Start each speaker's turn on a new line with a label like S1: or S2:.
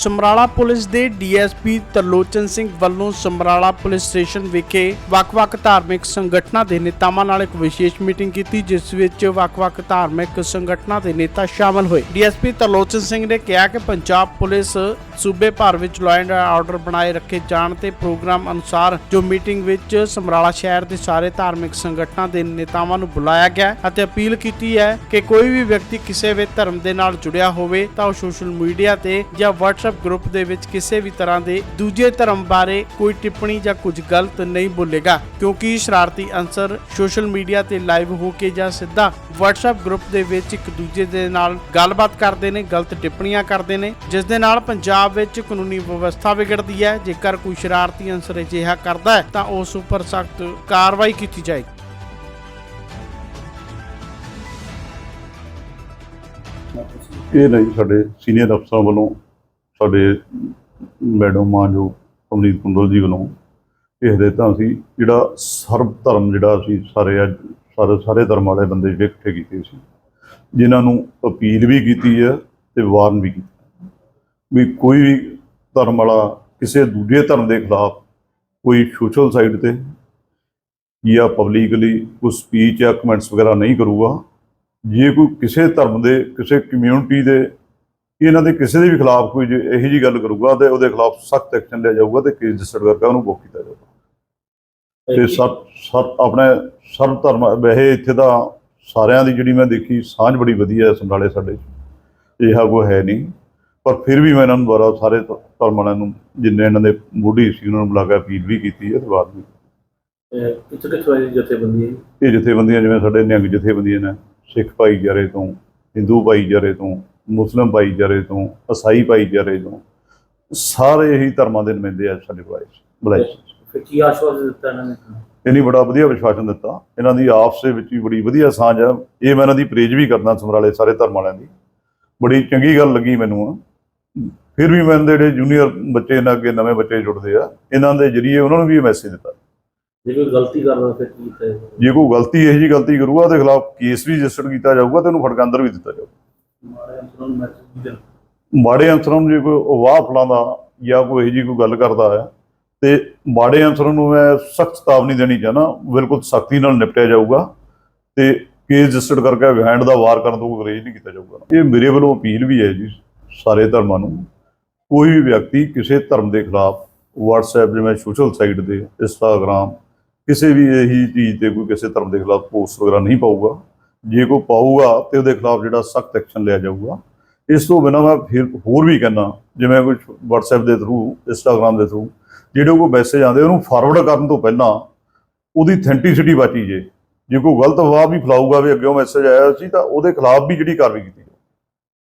S1: Samrala police ਦੇ DSP Tarlochan Singh ਵੱਲੋਂ Samrala police station ਵਿਖੇ ਵੱਖ-ਵੱਖ ਧਾਰਮਿਕ ਸੰਗਠਨਾਂ ਦੇ ਨੇਤਾਵਾਂ ਨਾਲ ਇੱਕ ਵਿਸ਼ੇਸ਼ ਮੀਟਿੰਗ ਕੀਤੀ, ਜਿਸ ਵਿੱਚ ਵੱਖ-ਵੱਖ ਧਾਰਮਿਕ ਸੰਗਠਨਾਂ ਦੇ ਨੇਤਾ ਸ਼ਾਮਲ ਹੋਏ। ਡੀਐਸਪੀ ਤਰਲੋਚਨ ਸਿੰਘ ਨੇ ਕਿਹਾ ਕਿ ਪੰਜਾਬ ਪੁਲਿਸ ਸੂਬੇ ਭਰ ਵਿੱਚ ਲਾਅ ਐਂਡ ਆਰਡਰ ਬਣਾਏ ਰੱਖੇ ਜਾਣ ਤੇ ਪ੍ਰੋਗਰਾਮ ਅਨੁਸਾਰ ਜੋ ਮੀਟਿੰਗ ਵਿੱਚ ਸਮਰਾਲਾ ਸ਼ਹਿਰ ਦੇ ਸਾਰੇ ਧਾਰਮਿਕ ਸੰਗਠਨਾਂ ਦੇ ਨੇਤਾਵਾਂ ਨੂੰ ਬੁਲਾਇਆ ਗਿਆ ਅਤੇ ਅਪੀਲ ਕੀਤੀ ਹੈ ਕਿ ਕੋਈ ਵੀ ਵਿਅਕਤੀ ਕਿਸੇ ਵੀ ਧਰਮ ਦੇ ਨਾਲ ਜੁੜਿਆ ਹੋਵੇ ਤਾਂ ਉਹ ਸੋਸ਼ਲ ਮੀਡੀਆ ਤੇ ਜਾਂ WhatsApp ਗਰੁੱਪ ਦੇ ਵਿੱਚ ਕਿਸੇ ਵੀ ਤਰ੍ਹਾਂ ਦੇ ਦੂਜੇ ਧਰਮ ਬਾਰੇ ਕੋਈ ਟਿੱਪਣੀ ਜਾਂ ਕੁਝ ਗਲਤ ਨਹੀਂ ਬੋਲੇਗਾ, ਕਿਉਂਕਿ ਸ਼ਰਾਰਤੀ ਅੰਸਰ ਸੋਸ਼ਲ ਮੀਡੀਆ ਤੇ ਲਾਈਵ ਹੋ ਕੇ ਜਾਂ ਸਿੱਧਾ WhatsApp ਗਰੁੱਪ ਦੇ ਵਿੱਚ ਇੱਕ ਦੂਜੇ ਦੇ ਨਾਲ ਗੱਲਬਾਤ ਕਰਦੇ ਨੇ, ਗਲਤ ਟਿੱਪਣੀਆਂ ਕਰਦੇ ਨੇ, ਜਿਸ ਦੇ ਨਾਲ ਪੰਜਾਬ ਵਿੱਚ ਕਾਨੂੰਨੀ ਵਿਵਸਥਾ ਵਿਗੜਦੀ ਹੈ। ਜੇਕਰ ਕੋਈ ਸ਼ਰਾਰਤੀ ਅੰਸਰ ਅਜਿਹਾ ਕਰਦਾ ਹੈ, ਤਾਂ ਉਸ ਉੱਪਰ ਸਖਤ ਕਾਰਵਾਈ ਕੀਤੀ ਜਾਏਗੀ।
S2: ਇਹ ਨਹੀਂ, ਸਾਡੇ ਸੀਨੀਅਰ ਅਫਸਰਾਂ ਵੱਲੋਂ ਸਾਡੇ ਮੈਡਮ ਮਾਂ ਜੋ ਅਮਰੀਤ ਕੁੰਦਲ ਜੀ ਵੱਲੋਂ ਇਹ ਹਦਾਇਤਾਂ ਸੀ ਜਿਹੜਾ ਸਰਬ ਧਰਮ ਜਿਹੜਾ ਅਸੀਂ ਸਾਰੇ ਅੱਜ ਸਾਰੇ ਸਾਰੇ ਧਰਮ ਵਾਲੇ ਬੰਦੇ ਜਿਹੜੇ ਇਕੱਠੇ ਕੀਤੇ ਸੀ, ਜਿਨ੍ਹਾਂ ਨੂੰ ਅਪੀਲ ਵੀ ਕੀਤੀ ਹੈ ਤੇ ਵਾਰਨ ਵੀ ਕੀਤਾ ਵੀ ਕੋਈ ਵੀ ਧਰਮ ਵਾਲਾ ਕਿਸੇ ਦੂਜੇ ਧਰਮ ਦੇ ਖਿਲਾਫ ਕੋਈ ਸੋਸ਼ਲ ਸਾਈਟ ਤੇ ਜਾਂ ਪਬਲਿਕਲੀ ਕੋਈ ਸਪੀਚ ਜਾਂ ਕਮੈਂਟਸ ਵਗੈਰਾ ਨਹੀਂ ਕਰੂਗਾ, ਜੇ ਕੋਈ ਕਿਸੇ ਧਰਮ ਦੇ, ਕਿਸੇ ਕਮਿਊਨਿਟੀ ਦੇ ਇਹਨਾਂ ਦੇ ਕਿਸੇ ਦੇ ਵੀ ਖਿਲਾਫ ਕੋਈ ਇਹੋ ਜੀ ਗੱਲ ਕਰੂਗਾ ਤੇ ਉਹਦੇ ਖਿਲਾਫ ਸਖਤ ਐਕਸ਼ਨ ਲਿਆ ਜਾਊਗਾ ਤੇ ਕੇਸ ਰਜਿਸਟਰ ਕਰਕੇ ਉਹਨੂੰ ਬੁੱਕ ਕੀਤਾ ਜਾਊਗਾ। ਤੇ ਸਰ ਸਰ ਆਪਣੇ ਸਰਬ ਧਰਮ ਵੈਸੇ ਇੱਥੇ ਦਾ ਸਾਰਿਆਂ ਦੀ ਜਿਹੜੀ ਮੈਂ ਦੇਖੀ ਸਾਂਝ ਬੜੀ ਵਧੀਆ ਹੈ ਸਮਰਾਲੇ ਸਾਡੇ 'ਚ। ਇਹੋ ਕੋਈ ਹੈ ਨਹੀਂ। ਪਰ ਫਿਰ ਵੀ ਮੈਂ ਇਹਨਾਂ ਨੂੰ ਦੁਆਰਾ ਸਾਰੇ ਧਰਮ ਵਾਲਿਆਂ ਨੂੰ ਜਿੰਨੇ ਇਹਨਾਂ ਦੇ ਮੋਢੀ ਸੀ ਉਹਨਾਂ ਨੂੰ ਬੁਲਾ ਕੇ ਅਪੀਲ ਵੀ ਕੀਤੀ ਹੈ ਤੇ ਬਾਅਦ ਵੀ
S3: ਕਿੱਥੇ ਕਿੱਥੇ ਆਈ ਜਥੇਬੰਦੀ? ਹੈ
S2: ਇਹ ਜਥੇਬੰਦੀਆਂ ਜਿਵੇਂ ਸਾਡੇ ਨਿਹੰਗ ਜਥੇਬੰਦੀਆਂ ਨੇ ਸਿੱਖ ਭਾਈਚਾਰੇ ਤੋਂ ਹਿੰਦੂ ਭਾਈਚਾਰੇ ਤੋਂ ਮੁਸਲਿਮ ਭਾਈਚਾਰੇ ਤੋਂ ਈਸਾਈ ਭਾਈਚਾਰੇ ਤੋਂ ਸਾਰੇ ਹੀ ਧਰਮਾਂ ਦੇ ਨੁਮਾਇੰਦੇ ਆ ਸਾਡੇ ਬੁਲਾਏ ਬੁਲਾਏ।
S3: ਫਿਰ ਕੀ ਆਸ਼ਵਾਸਨ ਦਿੱਤਾ ਇਹਨਾਂ ਨੇ?
S2: ਇਹਨੀ ਬੜਾ ਵਧੀਆ ਵਿਸ਼ਵਾਸਨ ਦਿੱਤਾ। ਇਹਨਾਂ ਦੀ ਆਪਸ ਦੇ ਵਿੱਚ ਵੀ ਬੜੀ ਵਧੀਆ ਸਾਂਝ ਆ। ਇਹ ਮੈਂ ਇਹਨਾਂ ਦੀ ਪ੍ਰੇਜ ਵੀ ਕਰਦਾ ਸਮਰਾਲੇ ਸਾਰੇ ਧਰਮ ਵਾਲਿਆਂ ਦੀ। ਬੜੀ ਚੰਗੀ ਗੱਲ ਲੱਗੀ ਮੈਨੂੰ ਆ। ਫਿਰ ਵੀ ਮੈਂ ਜਿਹੜੇ ਜੂਨੀਅਰ ਬੱਚੇ ਇਹਨਾਂ ਅੱਗੇ ਨਵੇਂ ਬੱਚੇ ਜੁੜਦੇ ਆ ਇਹਨਾਂ ਦੇ ਜਰੀਏ ਉਹਨਾਂ ਨੂੰ ਵੀ ਮੈਸੇਜ ਦਿੱਤਾ।
S3: ਜੇ ਕੋਈ ਗਲਤੀ ਕਰਦਾ ਫਿਰ ਕੀ ਕੀਤਾ?
S2: ਜੇ ਕੋਈ ਗਲਤੀ ਇਹੋ ਜੀ ਗਲਤੀ ਕਰੂਗਾ ਉਹਦੇ ਖਿਲਾਫ ਕੇਸ ਵੀ ਰਜਿਸਟਰ ਕੀਤਾ ਜਾਊਗਾ ਤੇ ਉਹਨੂੰ ਫੜਕ ਅੰਦਰ ਵੀ ਦਿੱਤਾ ਜਾਊਗਾ।
S3: ਮਾੜੇ ਅਨਸਰਾਂ ਨੂੰ
S2: ਜੇ ਕੋਈ ਅਵਾਹ ਫਲਾਉਂਦਾ ਜਾਂ ਕੋਈ ਇਹੋ ਜੀ ਕੋਈ ਗੱਲ ਕਰਦਾ ਹੈ, ਤੇ ਮਾੜੇ ਅਨਸਰਾਂ ਨੂੰ ਮੈਂ ਸਖਤ ਚੇਤਾਵਨੀ ਦੇਣੀ ਚਾਹਨਾ ਬਿਲਕੁਲ ਸਖਤੀ ਨਾਲ ਨਿਪਟਿਆ ਜਾਊਗਾ ਤੇ ਕੇਸ ਰਜਿਸਟਰਡ ਕਰਕੇ ਵਿਹਾਂਡ ਦਾ ਵਾਰ ਕਰਨ ਤੋਂ ਕੋਈ ਨਹੀਂ ਕੀਤਾ ਜਾਊਗਾ। ਇਹ ਮੇਰੇ ਵੱਲੋਂ ਅਪੀਲ ਵੀ ਹੈ ਜੀ, ਸਾਰੇ ਧਰਮਾਂ ਨੂੰ। ਕੋਈ ਵੀ ਵਿਅਕਤੀ ਕਿਸੇ ਧਰਮ ਦੇ ਖਿਲਾਫ WhatsApp ਜਿਵੇਂ ਸੋਸ਼ਲ ਸਾਈਟ ਤੇ Instagram, ਕਿਸੇ ਵੀ ਇਹੀ ਚੀਜ਼ ਤੇ ਕੋਈ ਕਿਸੇ ਧਰਮ ਦੇ ਖਿਲਾਫ ਪੋਸਟ ਵਗੈਰਾ ਨਹੀਂ ਪਾਊਗਾ। ਜੇ ਕੋਈ ਪਾਊਗਾ ਤੇ ਉਹਦੇ ਖਿਲਾਫ ਜਿਹੜਾ ਸਖਤ ਐਕਸ਼ਨ ਲਿਆ ਜਾਊਗਾ। ਇਸ ਤੋਂ ਬਿਨਾਂ ਮੈਂ ਫਿਰ ਹੋਰ ਵੀ ਕਹਿੰਦਾ, ਜਿਵੇਂ ਕੋਈ WhatsApp ਦੇ ਥਰੂ Instagram ਦੇ ਥਰੂ ਜਿਹੜੇ ਕੋਈ ਮੈਸੇਜ ਆਉਂਦੇ, ਉਹਨੂੰ ਫਾਰਵਰਡ ਕਰਨ ਤੋਂ ਪਹਿਲਾਂ ਉਹਦੀ ਅਥੈਂਟਿਸਿਟੀ ਬਾਚੀ ਜੇ ਜੇ ਕੋਈ ਗਲਤ ਅਫਵਾਹ ਵੀ ਫਲਾਊਗਾ ਵੀ ਅੱਗੇ ਉਹ ਮੈਸੇਜ ਆਇਆ ਸੀ, ਤਾਂ ਉਹਦੇ ਖਿਲਾਫ ਵੀ ਜਿਹੜੀ ਕਾਰਵਾਈ ਕੀਤੀ